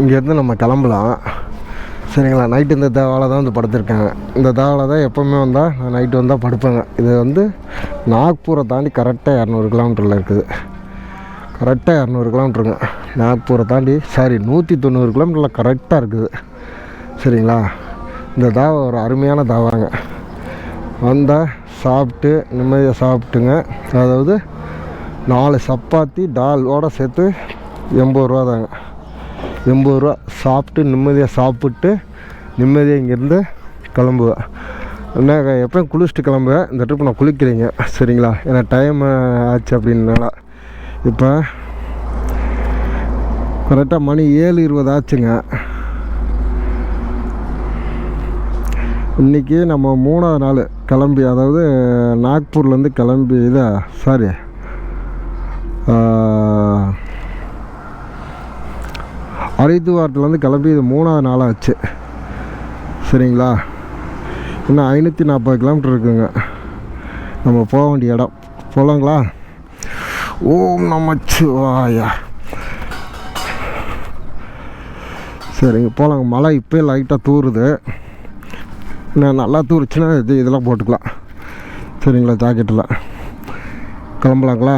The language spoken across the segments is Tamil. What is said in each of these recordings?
இங்கேருந்து நம்ம கிளம்பலாம். சரிங்களா நைட்டு இந்த தேவாவில் தான் வந்து படுத்திருக்கேன். இந்த தேவாவில் தான் எப்போவுமே வந்தால் நான் நைட்டு வந்தால் படுப்பேங்க இது வந்து நாக்பூரை தாண்டி கரெக்டாக இரநூறு கிலோமீட்டரில் இருக்குது. கரெக்டாக இரநூறு கிலோமீட்டருங்க நாக்பூரை தாண்டி சாரி நூற்றி தொண்ணூறு கிலோமீட்டரில் கரெக்டாக இருக்குது. சரிங்களா இந்த தாவா ஒரு அருமையான தாவாங்க. வந்தால் சாப்பிட்டு நிம்மதியாக சாப்பிட்டுங்க. அதாவது நாலு சப்பாத்தி டாலோட சேர்த்து எண்பது ரூபா தாங்க எண்பது ரூபா சாப்பிட்டு நிம்மதியாக சாப்பிட்டு நிம்மதியாக இங்கேருந்து கிளம்புவேன். நான் எப்போயும் குளிச்சுட்டு கிளம்புவேன். இந்த ட்ரிப் நான் குளிக்கிறீங்க. சரிங்களா? ஏன்னா டைம் ஆச்சு அப்படின்னால. இப்போ கரெக்டாக மணி ஏழு இருபது ஆச்சுங்க. இன்றைக்கி நம்ம மூணாவது நாள் கிளம்பி அதாவது நாக்பூர்லேருந்து கிளம்பி இதா சாரி ஹரித்துவாரத்துலேருந்து கிளம்பி இது மூணாவது நாள் ஆச்சு சரிங்களா? இன்னும் ஐநூற்றி நாற்பது கிலோமீட்டர் இருக்குங்க. நம்ம போக வேண்டிய இடம். போகலாங்களா ஓம் நமச்சிவாயா சரிங்க போகலாங்க மழை இப்போ லைட்டாக தூறுது நான் நல்லா தூருச்சுன்னா இது இதெல்லாம் போட்டுக்கலாம். சரிங்களா ஜாக்கெட்டில் கிளம்பலாங்களா?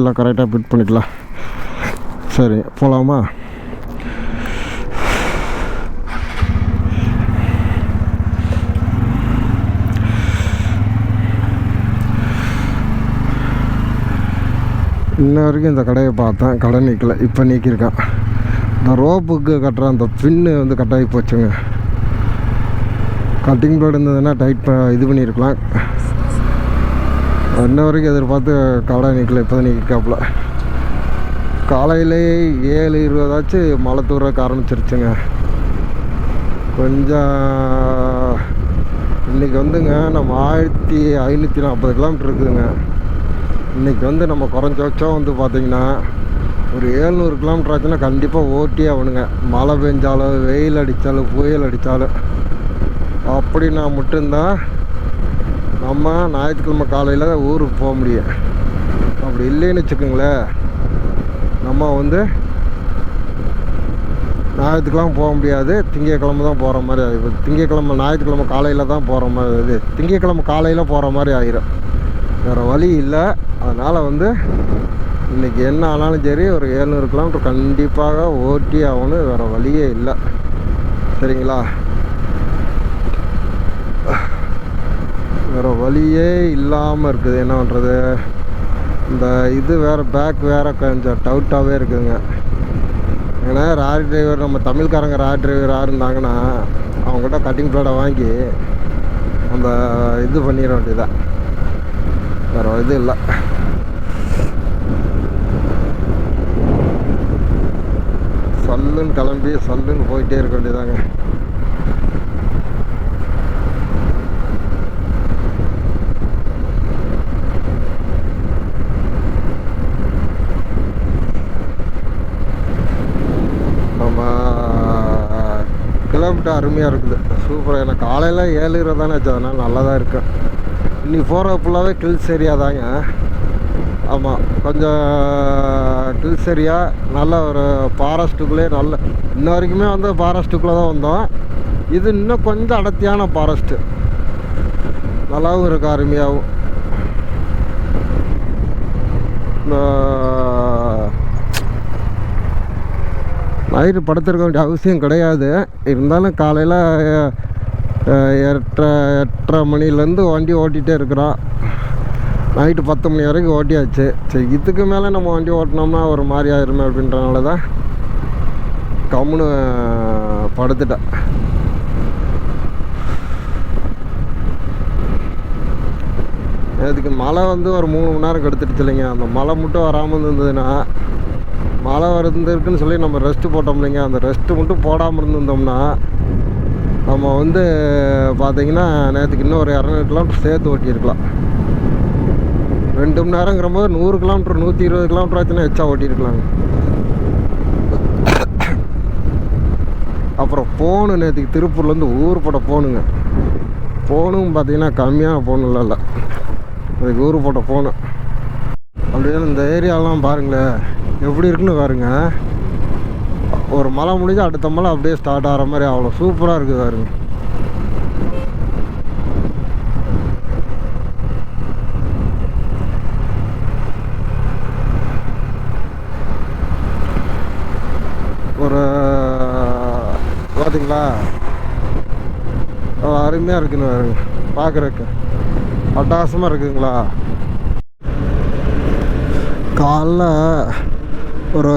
எல்லாம் கரெக்டாக ஃபிட் பண்ணிக்கலாம். சரி போகலாமா இன்ன வரைக்கும் இந்த கடையை பார்த்தேன். கடை நிற்கல இப்போ நீக்கியிருக்கான். இந்த ரோப்புக்கு கட்டுற அந்த பின்னு வந்து கட்டாகி போச்சுங்க. கட்டிங் பிளேட் இருந்ததுன்னா டைட் இது பண்ணியிருக்கலாம். இன்ன வரைக்கும் எதிர்பார்த்து கடை நிற்கல இப்போ தான் நிற்காப்புல காலையிலே ஏழு இருபதாச்சு மழை தூர ஆரம்பிச்சிருச்சுங்க. கொஞ்சம் இன்றைக்கி வந்துங்க நம்ம ஆயிரத்தி ஐநூற்றி நாற்பது கிலோமீட்டர் இருக்குதுங்க. இன்றைக்கி வந்து நம்ம குறைஞ்சபட்சம் வந்து பார்த்திங்கன்னா ஒரு ஏழ்நூறு கிலோமீட்டர் ஆச்சுன்னா கண்டிப்பாக ஓட்டி ஆகணுங்க. மழை பெஞ்சாலும் வெயில் அடித்தாலும் புயல் அடித்தாலும் அப்படின்னா மட்டும்தான் நம்ம ஞாயிற்றுக்கிழமை காலையில் ஊருக்கு போக முடியும் அப்படி இல்லைன்னு வச்சுக்கோங்களேன். நம்ம வந்து ஞாயிற்றுக்கிழமை போக முடியாது. திங்கக்கிழமை தான் போகிற மாதிரி ஆகிடும் திங்கக்கிழமை ஞாயிற்றுக்கிழமை காலையில் தான் போகிற மாதிரி இது. திங்கக்கிழமை காலையில் போகிற மாதிரி ஆயிரும். வேறு வழி இல்லை. அதனால் வந்து இன்றைக்கி என்ன ஆனாலும் சரி ஒரு ஏழ்நூறு கிலோமீட்டர் கண்டிப்பாக ஓட்டி ஆகணும். வேறு வழியே இல்லை. சரிங்களா? வேறு வழியே இல்லாமல் இருக்குது. என்ன பண்ணுறது இந்த இது வேறு பேக் வேறு கொஞ்சம் டவுட்டாகவே இருக்குதுங்க. ஏன்னா ராரி டிரைவர் நம்ம தமிழ்காரங்க ராரி டிரைவர் யார் இருந்தாங்கன்னா அவங்ககிட்ட கட்டிங் பிளேடை வாங்கி அந்த இது பண்ணிட வேண்டியதான் வேறு இது இல்லை. சல்லுன்னு கிளம்பி சல்லுன்னு போயிட்டே இருக்க வேண்டியதாங்க நம்ம கிலோமீட்டர் அருமையாக இருக்குது. சூப்பராக எனக்கு காலையில் ஏழு தானே வச்சு அதனால் நல்லா தான் இருக்கும் இன்னைக்கு போகிற ஃபுல்லாகவே கில்ஸ் ஏரியா தாங்க. ஆமாம் கொஞ்சம் கில்ஸ் ஏரியா நல்ல ஒரு ஃபாரஸ்ட்டுக்குள்ளே நல்ல இன்ன வரைக்குமே வந்து ஃபாரஸ்ட்டுக்குள்ளே தான் வந்தோம். இது இன்னும் கொஞ்சம் அடர்த்தியான ஃபாரஸ்ட்டு நல்லாவும் இருக்குது அருமையாகவும் நைட்டு படுத்திருக்க வேண்டிய அவசியம் கிடையாது. இருந்தாலும் காலையில் எட்டரை எட்டரை மணிலேருந்து வண்டி ஓட்டிகிட்டே இருக்கிறோம் நைட்டு பத்து மணி வரைக்கும் ஓட்டியாச்சு. சரி இதுக்கு மேலே நம்ம வண்டி ஓட்டினோம்னா ஒரு மாதிரி ஆயிருமே அப்படின்றனால தான் கம்முன்னு படுத்துட்டேன். இதுக்கு மழை வந்து ஒரு மூணு மணி நேரம் கெடுத்துடுச்சு இல்லைங்க. அந்த மழை மட்டும் வராமல் இருந்ததுன்னா மழை வருதுன்னு சொல்லி நம்ம ரெஸ்ட்டு போட்டோம் இல்லைங்க. அந்த ரெஸ்ட்டு மட்டும் போடாமல் இருந்திருந்தோம்னா நம்ம வந்து பார்த்திங்கன்னா நேற்றுக்கு இன்னும் ஒரு இரநூறு கிலோமீட்டர் சேர்த்து ஓட்டியிருக்கலாம். ரெண்டு மணி நேரங்கிற போது நூறு கிலோமீட்டர் நூற்றி இருபது கிலோமீட்டர் ஆச்சுன்னா எச்சா ஓட்டியிருக்கலாங்க. அப்புறம் ஃபோனு நேற்றுக்கு திருப்பூர்லேருந்து ஊருப்பட்ட ஃபோனுங்க ஃபோனும் பார்த்தீங்கன்னா கம்மியான ஃபோன் இல்லை. அதுக்கு ஊருப்பட்ட ஃபோனு அப்படியே இந்த ஏரியாலாம் பாருங்களேன். எப்படி இருக்குன்னு பாருங்க. ஒரு மலை முடிஞ்சு அடுத்த மலை அப்படியே ஸ்டார்ட் ஆகிற மாதிரி அவ்வளோ சூப்பராக இருக்குது பாருங்க. ஒரு பார்த்தீங்களா அருமையாக இருக்குன்னு பாருங்க. பார்க்குறக்கு அட்டாசமாக இருக்குங்களா காலைல ஒரு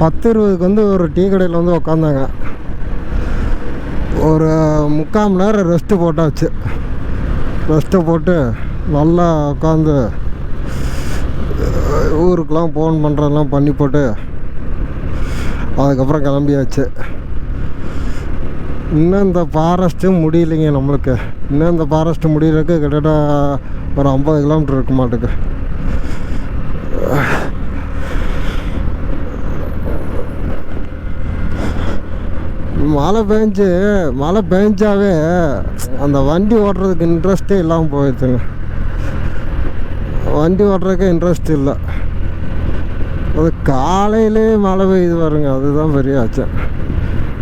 பத்து இருபதுக்கு வந்து ஒரு டீ கடையில் வந்து உக்காந்தாங்க. ஒரு முக்கால் மணி நேரம் ரெஸ்ட்டு போட்டாச்சு. ரெஸ்ட்டை போட்டு நல்லா உட்காந்து ஊருக்கெலாம் ஃபோன் பண்ணுறதெல்லாம் பண்ணி போட்டு அதுக்கப்புறம் கிளம்பியாச்சு. இன்னும் இந்த ஃபாரஸ்ட்டு முடியலைங்க நம்மளுக்கு. இன்னும் இந்த ஃபாரஸ்ட்டு முடியறதுக்கு கிட்டத்தட்ட ஒரு ஐம்பது கிலோமீட்டர் இருக்க மாட்டுக்கு. மழை பெஞ்சு மழை பெஞ்சாவே அந்த வண்டி ஓட்டுறதுக்கு இன்ட்ரெஸ்ட்டே இல்லாமல் போயிடுச்சுங்க வண்டி ஓட்டுறதுக்கு இன்ட்ரெஸ்ட் இல்லை. அது காலையிலே மழை பெய்யுது பாருங்க அதுதான் பெரிய ஆச்சு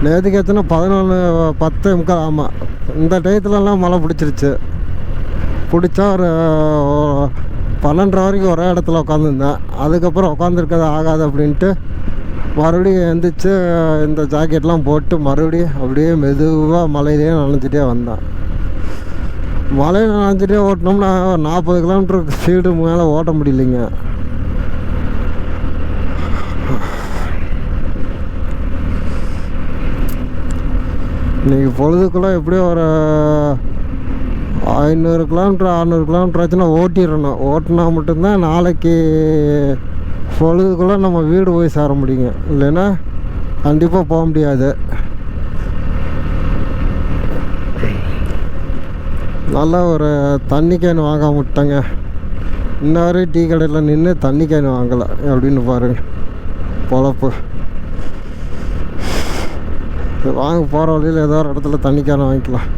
நேற்றுக்கு எத்தனை? பதினொன்று பத்து முக்கால் ஆமாம் இந்த டயத்துலலாம் மழை பிடிச்சிருச்சு. பிடிச்சா ஒரு பன்னெண்டரை வரைக்கும் ஒரே இடத்துல உட்காந்துருந்தேன் அதுக்கப்புறம் உட்காந்துருக்கிறது ஆகாது அப்படின்ட்டு மறுபடியும் எழுந்திரிச்சு இந்த ஜாக்கெட்லாம் போட்டு மறுபடியும் அப்படியே மெதுவாக மலையிலேயே நனைஞ்சிட்டே வந்தேன். மலையில் நனைஞ்சிட்டே ஓட்டினோம்னா ஒரு நாற்பது கிலோமீட்டர் ஸ்பீடு மேலே ஓட்ட முடியலைங்க. இன்றைக்கி பொழுதுக்குள்ளே எப்படியும் ஒரு ஐநூறு கிலோமீட்ரு அறநூறு கிலோமீட்டர் ஆச்சுன்னா ஓட்டிடணும். ஓட்டினா மட்டும்தான் நாளைக்கு பொழுதுக்குள்ளே நம்ம வீடு போய் சேர முடியுங்க இல்லைன்னா கண்டிப்பாக போக முடியாது. நல்லா ஒரு தண்ணி கேன் வாங்க விட்டேங்க இன்ன வரையும் டீ கடையில் நின்று தண்ணி கேன் வாங்கலை அப்படின்னு பாருங்க பொழப்பு. வாங்க போகிற வழியில் ஏதோ ஒரு இடத்துல தண்ணி கேன் வாங்கிக்கலாம்.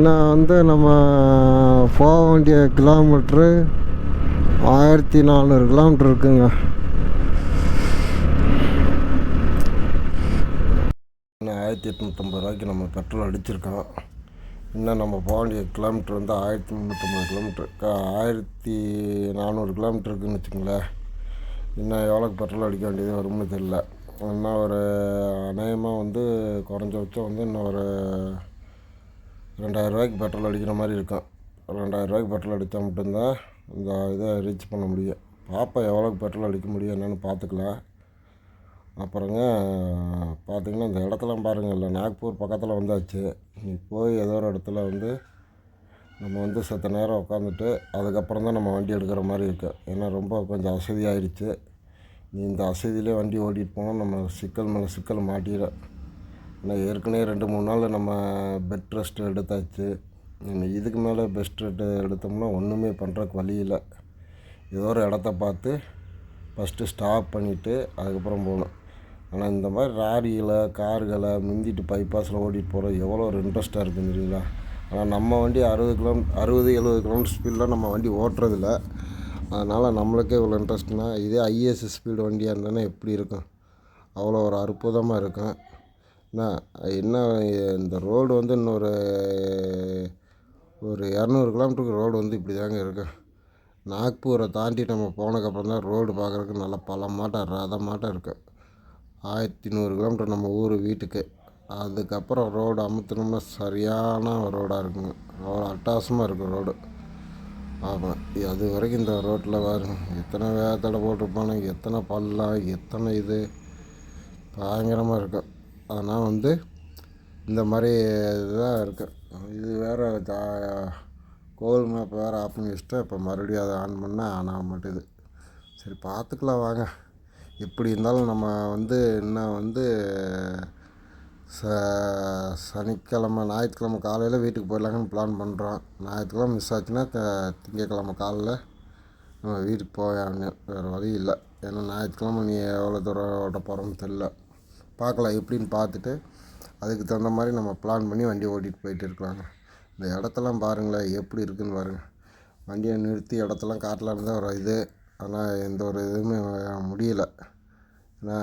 இன்னும் வந்து நம்ம போக வேண்டிய கிலோமீட்ரு ஆயிரத்தி நானூறு கிலோமீட்ரு இருக்குங்க. இன்னும் ஆயிரத்தி எட்நூற்றம்பது ரூபாய்க்கு நம்ம பெட்ரோல் அடிச்சிருக்கோம். இன்னும் நம்ம போக வேண்டிய கிலோமீட்டர் வந்து ஆயிரத்தி முந்நூற்றம்பது கிலோமீட்டர். ஆயிரத்தி நானூறு கிலோமீட்டர் இருக்குன்னு வச்சுக்கோங்களேன். இன்னும் எவ்வளோக்கு பெட்ரோல் அடிக்க வேண்டியது வரும்னு தெரில இன்னும் ஒரு அநேகமாக வந்து குறைஞ்சபட்சம் வந்து இன்னும் ஒரு ரெண்டாயிரரூவாய்க்கு பெட்ரோல் அடிக்கிற மாதிரி இருக்கும். ரெண்டாயிரரூவாய்க்கு பெட்ரோல் அடித்தா மட்டும்தான் இந்த இதை ரீச் பண்ண முடியும். பாப்பா எவ்வளோக்கு பெட்ரோல் அடிக்க முடியும் என்னென்னு பார்த்துக்கலாம் அப்புறங்க பார்த்தீங்கன்னா இந்த இடத்தெல்லாம் பாருங்கள் இல்லை நாக்பூர் பக்கத்தில் வந்தாச்சு. நீ போய் ஏதோ ஒரு இடத்துல வந்து நம்ம வந்து செத்த நேரம் உட்காந்துட்டு அதுக்கப்புறம் தான் நம்ம வண்டி எடுக்கிற மாதிரி இருக்குது ஏன்னா ரொம்ப கொஞ்சம் அசதியாகிடுச்சு நீ இந்த அசதியிலே வண்டி ஓட்டிகிட்டு போனால் நம்ம சிக்கல் மேலே சிக்கல் மாட்டிடும் ஆனால் ஏற்கனவே ரெண்டு மூணு நாள் நம்ம பெட் ரெஸ்ட் எடுத்தாச்சு. இன்னும் இதுக்கு மேலே பெஸ்ட் ரெட்டு எடுத்தோம்னா ஒன்றுமே பண்ணுறக்கு வழி இல்லை. ஏதோ ஒரு இடத்த பார்த்து ஃபஸ்ட்டு ஸ்டாப் பண்ணிவிட்டு அதுக்கப்புறம் போகணும். ஆனால் இந்த மாதிரி ராரிகளை கார்களை முந்திட்டு பைபாஸில் ஓட்டிகிட்டு போகிற எவ்வளோ ஒரு இன்ட்ரெஸ்ட்டாக இருக்குது தெரியுங்களா ஆனால் நம்ம வண்டி அறுபது கிலோ அறுபது எழுபது கிலோமீட்டர் ஸ்பீடில் நம்ம வண்டி ஓட்டுறதில்ல. அதனால் நம்மளுக்கே இவ்வளோ இன்ட்ரெஸ்ட்னா இதே ஐஎஸ்எஸ் ஸ்பீடு வண்டியாக இருந்தானே எப்படி இருக்கும்? அவ்வளோ ஒரு அற்புதமாக இருக்கும். என்ன என்ன இந்த ரோடு வந்து இன்னொரு ஒரு இரநூறு கிலோமீட்டருக்கு ரோடு வந்து இப்படி தாங்க இருக்கும் நாக்பூரை தாண்டி நம்ம போனதுக்கப்புறம் தான் ரோடு பார்க்குறதுக்கு நல்லா பழமாட்டம் ரதமாட்டம் இருக்கும் ஆயிரத்தி நூறு கிலோமீட்டர் நம்ம ஊர் வீட்டுக்கு. அதுக்கப்புறம் ரோடு அமுத்துனோம்னா சரியான ரோடாக இருக்குங்க. அவ்வளோ அட்டாசமாக இருக்கும் ரோடு. ஆமாம் அது வரைக்கும் இந்த ரோட்டில் பாருங்க. எத்தனை வேகத்தடை போட்டிருப்பானுங்க எத்தனை பள்ளம் எத்தனை இது. பயங்கரமாக இருக்கும் அதனால் வந்து இந்த மாதிரி இதுதான் இருக்குது இது வேறு கோவில் மேப் வேறு ஆஃப் பண்ணி வச்சுட்டா இப்போ மறுபடியும் அதை ஆன் பண்ணால் ஆன் ஆக மாட்டேது சரி பார்த்துக்கலாம் வாங்க. எப்படி இருந்தாலும் நம்ம வந்து இன்னும் வந்து ச சனிக்கிழமை ஞாயிற்றுக்கிழமை காலையில் வீட்டுக்கு போயிடலாங்கன்னு பிளான் பண்ணுறோம் ஞாயிற்றுக்கிழமை மிஸ் ஆச்சுன்னா த திங்கக்கிழமை காலைல நம்ம வீட்டுக்கு போய் ஆகணும் வேறு வழி இல்லை. ஏன்னா ஞாயிற்றுக்கிழமை நீ எவ்வளோ தூரம் ஓட்ட போகிறோம்னு தெரில பார்க்கலாம் எப்படின்னு பார்த்துட்டு அதுக்கு தகுந்த மாதிரி நம்ம பிளான் பண்ணி வண்டியை ஓட்டிகிட்டு போயிட்டு இருக்கலாங்க. இந்த இடத்தெல்லாம் பாருங்களேன் எப்படி இருக்குதுன்னு பாருங்கள் வண்டியை நிறுத்தி இடத்தெல்லாம் காட்டலான்னு தான் ஒரு இது. ஆனால் எந்த ஒரு இதுவுமே முடியலை. ஏன்னா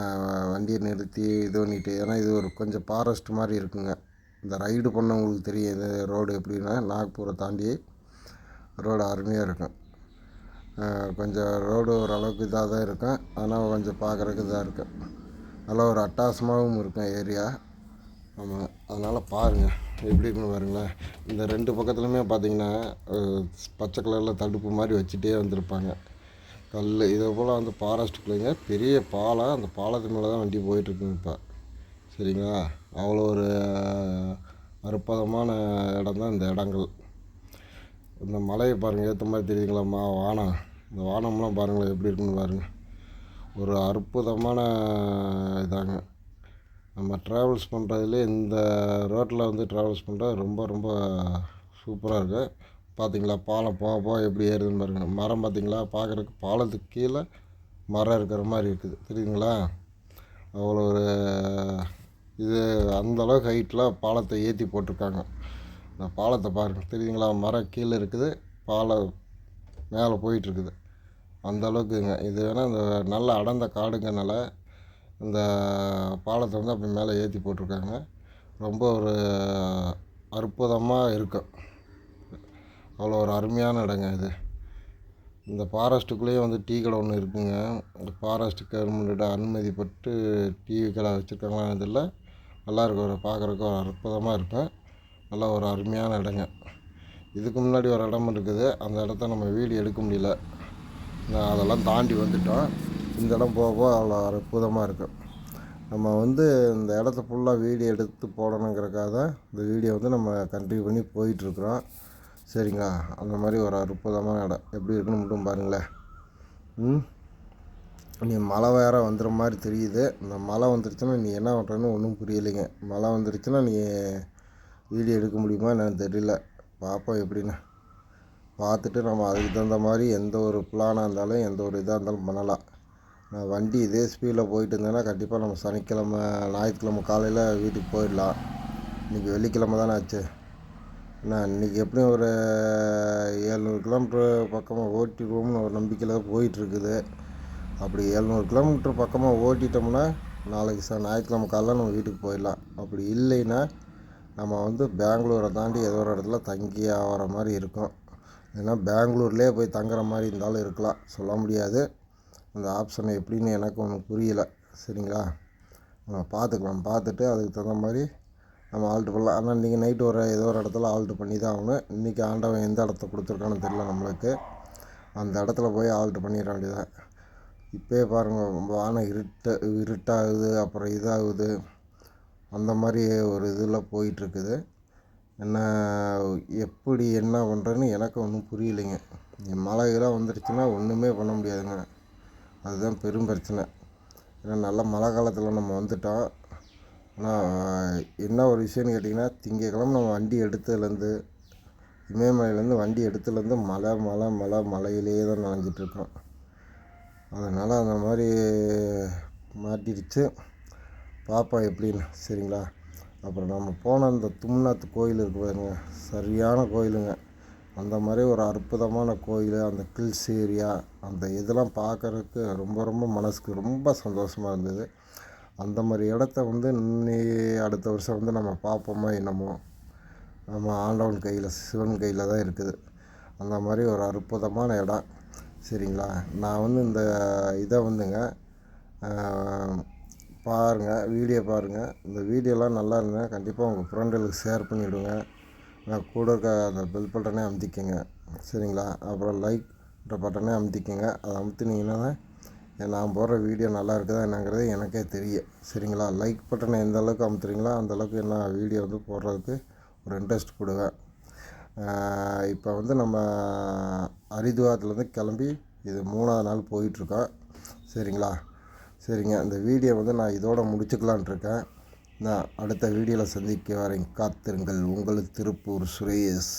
வண்டியை நிறுத்தி இது பண்ணிட்டு ஏன்னா இது ஒரு கொஞ்சம் ஃபாரஸ்ட் மாதிரி இருக்குங்க. இந்த ரைடு பண்ணவங்களுக்கு தெரியும் இந்த ரோடு எப்படின்னா நாக்பூரை தாண்டி ரோடு அருமையாக இருக்கும். கொஞ்சம் ரோடு ஓரளவுக்கு இதாக தான் இருக்கும். ஆனால் கொஞ்சம் பார்க்குறதுக்கு இதாக இருக்கும். நல்லா ஒரு அட்டாசமாகவும் இருக்கும் ஏரியா. ஆமாம் அதனால் பாருங்கள் எப்படி இருக்குன்னு பாருங்களேன். இந்த ரெண்டு பக்கத்துலையுமே பார்த்தீங்கன்னா பச்சை கலரில் தடுப்பு மாதிரி வச்சுட்டே வந்திருப்பாங்க. கல் இதை போல் வந்து ஃபாரஸ்ட்டுக்குள்ளேங்க பெரிய பாலம் அந்த பாலத்து மேலே தான் வண்டி போயிட்டுருக்குங்க இப்போ. சரிங்களா? அவ்வளோ ஒரு அற்புதமான இடம் தான் இந்த இடங்கள். இந்த மலையை பாருங்கள் ஏற்ற மாதிரி தெரியுதுங்களா? வானம். இந்த வானம்லாம் பாருங்களேன் எப்படி இருக்குன்னு பாருங்கள் ஒரு அற்புதமான இதாங்க. நம்ம ட்ராவல்ஸ் பண்ணுறதுலே இந்த ரோட்டில் வந்து ட்ராவல்ஸ் பண்ணுறது ரொம்ப ரொம்ப சூப்பராக இருக்குது பார்த்தீங்களா பாலம் போக போக எப்படி ஏறுதுன்னு பாருங்கள் மரம் பார்த்தீங்களா பார்க்குறதுக்கு பாலத்துக்கு கீழே மரம் இருக்கிற மாதிரி இருக்குது. தெரியுதுங்களா? அவ்வளோ ஒரு இது அந்த அளவுக்கு ஹைட்டில் பாலத்தை ஏற்றி போட்டிருக்காங்க. இந்த பாலத்தை பாருங்கள் தெரியுதுங்களா? மரம் கீழே இருக்குது. பாலம் மேலே போயிட்டுருக்குது அந்த அளவுக்குங்க. இது வேணால் இந்த நல்ல அடர்ந்த காடுங்கனால இந்த பாலத்தை வந்து அப்படி மேலே ஏற்றி போட்டிருக்காங்க. ரொம்ப ஒரு அற்புதமாக இருக்கும் அவ்வளோ ஒரு அருமையான இடங்க இது. இந்த ஃபாரஸ்ட்டுக்குள்ளேயே வந்து டீ கடை ஒன்று இருக்குங்க. இந்த ஃபாரஸ்ட் கவர்மெண்ட்டோட அனுமதி பெற்று டீ கடை வச்சுருக்காங்களான்னு இதில் நல்லாயிருக்கும் ஒரு பார்க்குறக்கு ஒரு அற்புதமாக இருக்கும் நல்லா ஒரு அருமையான இடங்க. இதுக்கு முன்னாடி ஒரு இடம் இருக்குது. அந்த இடத்த நம்ம வீடு எடுக்க முடியல. அதெல்லாம் தாண்டி வந்துட்டோம். இந்த இடம் போக போக அவ்வளோ அற்புதமாக இருக்கும் நம்ம வந்து இந்த இடத்த ஃபுல்லாக வீடியோ எடுத்து போடணுங்கிறக்காக தான் இந்த வீடியோ வந்து நம்ம கண்டினியூ பண்ணி போயிட்டுருக்குறோம். சரிங்களா? அந்த மாதிரி ஒரு அற்புதமான இடம். எப்படி இருக்குன்னு மட்டும் பாருங்களேன். ம்? நீ மழை வேறு வந்துடுற மாதிரி தெரியுது. இந்த மழை வந்துருச்சுன்னா நீ என்ன பண்ணுறேன்னு ஒன்றும் புரியலைங்க. மழை வந்துருச்சுன்னா நீ வீடியோ எடுக்க முடியுமா என்னன்னு தெரியல. பார்ப்போம் எப்படின்னு. பார்த்துட்டு நம்ம அதுக்கு தகுந்த மாதிரி எந்த ஒரு பிளானாக இருந்தாலும் எந்த ஒரு இதாக இருந்தாலும் பண்ணலாம். நான் வண்டி இதே ஸ்பீடில் போயிட்டு இருந்தேன்னா கண்டிப்பாக நம்ம சனிக்கிழமை ஞாயிற்றுக்கிழமை காலையில் வீட்டுக்கு போயிடலாம். இன்றைக்கி வெள்ளிக்கிழமை தானே ஆச்சு. நான் இன்றைக்கி எப்படியும் ஒரு ஏழ்நூறு கிலோமீட்ரு பக்கமாக ஓட்டிடுவோம்னு ஒரு நம்பிக்கையில் தான் போயிட்டுருக்குது அப்படி ஏழ்நூறு கிலோமீட்டர் பக்கமாக ஓட்டிட்டோம்னா நாளைக்கு ச ஞாயிற்றுக்கிழமை காலைல நம்ம வீட்டுக்கு போயிடலாம். அப்படி இல்லைன்னா நம்ம வந்து பெங்களூரை தாண்டி ஏதோ ஒரு இடத்துல தங்கி ஆகிற மாதிரி இருக்கும். ஏன்னா பெங்களூர்லேயே போய் தங்குற மாதிரி இருந்தாலும் இருக்கலாம். சொல்ல முடியாது. அந்த ஆப்ஷன் எப்படின்னு எனக்கு ஒன்றும் புரியலை. சரிங்களா? நம்ம பார்த்துக்கலாம். பார்த்துட்டு அதுக்கு தகுந்த மாதிரி நம்ம ஆல்ட்ரு பண்ணலாம். ஆனால் இன்றைக்கி நைட்டு ஒரு ஏதோ ஒரு இடத்துல ஆல்ட்ரு பண்ணி தான் ஆகணும். இன்றைக்கி ஆண்டவன் எந்த இடத்த கொடுத்துருக்கான்னு தெரியல நம்மளுக்கு. அந்த இடத்துல போய் ஆல்ட்ரு பண்ணிட வேண்டியதான் இப்போயே பாருங்கள் வானம் இருட்ட இருட்டாகுது அப்புறம் இதாகுது. அந்த மாதிரி ஒரு இதில் போயிட்டுருக்குது என்ன எப்படி என்ன பண்ணுறேன்னு எனக்கு ஒன்றும் புரியலைங்க. மழை மழையெல்லாம் வந்துருச்சுன்னா ஒன்றுமே பண்ண முடியாதுங்க. அதுதான் பெரும் பிரச்சனை. ஏன்னா நல்ல மழை காலத்தில் நம்ம வந்துட்டோம். ஆனால் என்ன ஒரு விஷயம்னு கேட்டிங்கன்னா திங்கக்கிழமை நம்ம வண்டி எடுத்ததுலேருந்து இமயமலையிலேருந்து வண்டி எடுத்ததுலேருந்து மழை மழை மழை மலையிலேயே தான் நனைஞ்சிட்டு இருக்கோம். அதனால் அந்த மாதிரி மாட்டிடுச்சு பார்ப்போம் எப்படின்னு சரிங்களா? அப்புறம் நம்ம போன அந்த தும்நாத் கோயில் இருக்கு பாருங்க. சரியான கோயிலுங்க. அந்த மாதிரி ஒரு அற்புதமான கோயில் அந்த கில்ஸ் ஏரியா அந்த இதெல்லாம் பார்க்குறதுக்கு ரொம்ப ரொம்ப மனசுக்கு ரொம்ப சந்தோஷமாக இருந்தது. அந்த மாதிரி இடத்த வந்து இன்னி அடுத்த வருஷம் வந்து நம்ம பார்ப்போமா என்னமோ. நம்ம ஆண்டவன் கையில் சிவன் கையில் தான் இருக்குது. அந்த மாதிரி ஒரு அற்புதமான இடம். சரிங்களா? நான் வந்து இந்த இதை வந்துங்க பாருங்கள் வீடியோ பாருங்கள் இந்த வீடியோலாம் நல்லா இருந்ததுன்னா கண்டிப்பாக உங்கள் ஃப்ரெண்டுகளுக்கு ஷேர் பண்ணிவிடுங்க நான் கூட இருக்க அந்த பெல் பட்டனே அமுத்திக்கங்க. சரிங்களா? அப்புறம் லைக் பட்டனே அமுத்திக்கங்க. அதை அமுத்துனீங்கன்னா தான் நான் போடுற வீடியோ நல்லா இருக்குதா என்னங்கிறது எனக்கே தெரியும். சரிங்களா? லைக் பட்டனை எந்த அளவுக்கு அமுத்துறீங்களோ அந்த அளவுக்கு என்ன வீடியோ வந்து போடுறதுக்கு ஒரு இன்ட்ரெஸ்ட் கொடுவேன். இப்போ வந்து நம்ம ஹரித்வாரத்துலேருந்து கிளம்பி இது மூணாவது நாள் போயிட்டுருக்கோம் சரிங்களா? சரிங்க. இந்த வீடியோ வந்து நான் இதோட முடிச்சுக்கலான்ட்டு இருக்கேன் நான் அடுத்த வீடியோவில் சந்திக்க வரேன். காத்திருங்கள். உங்கள் திருப்பூர் சுரேஷ்.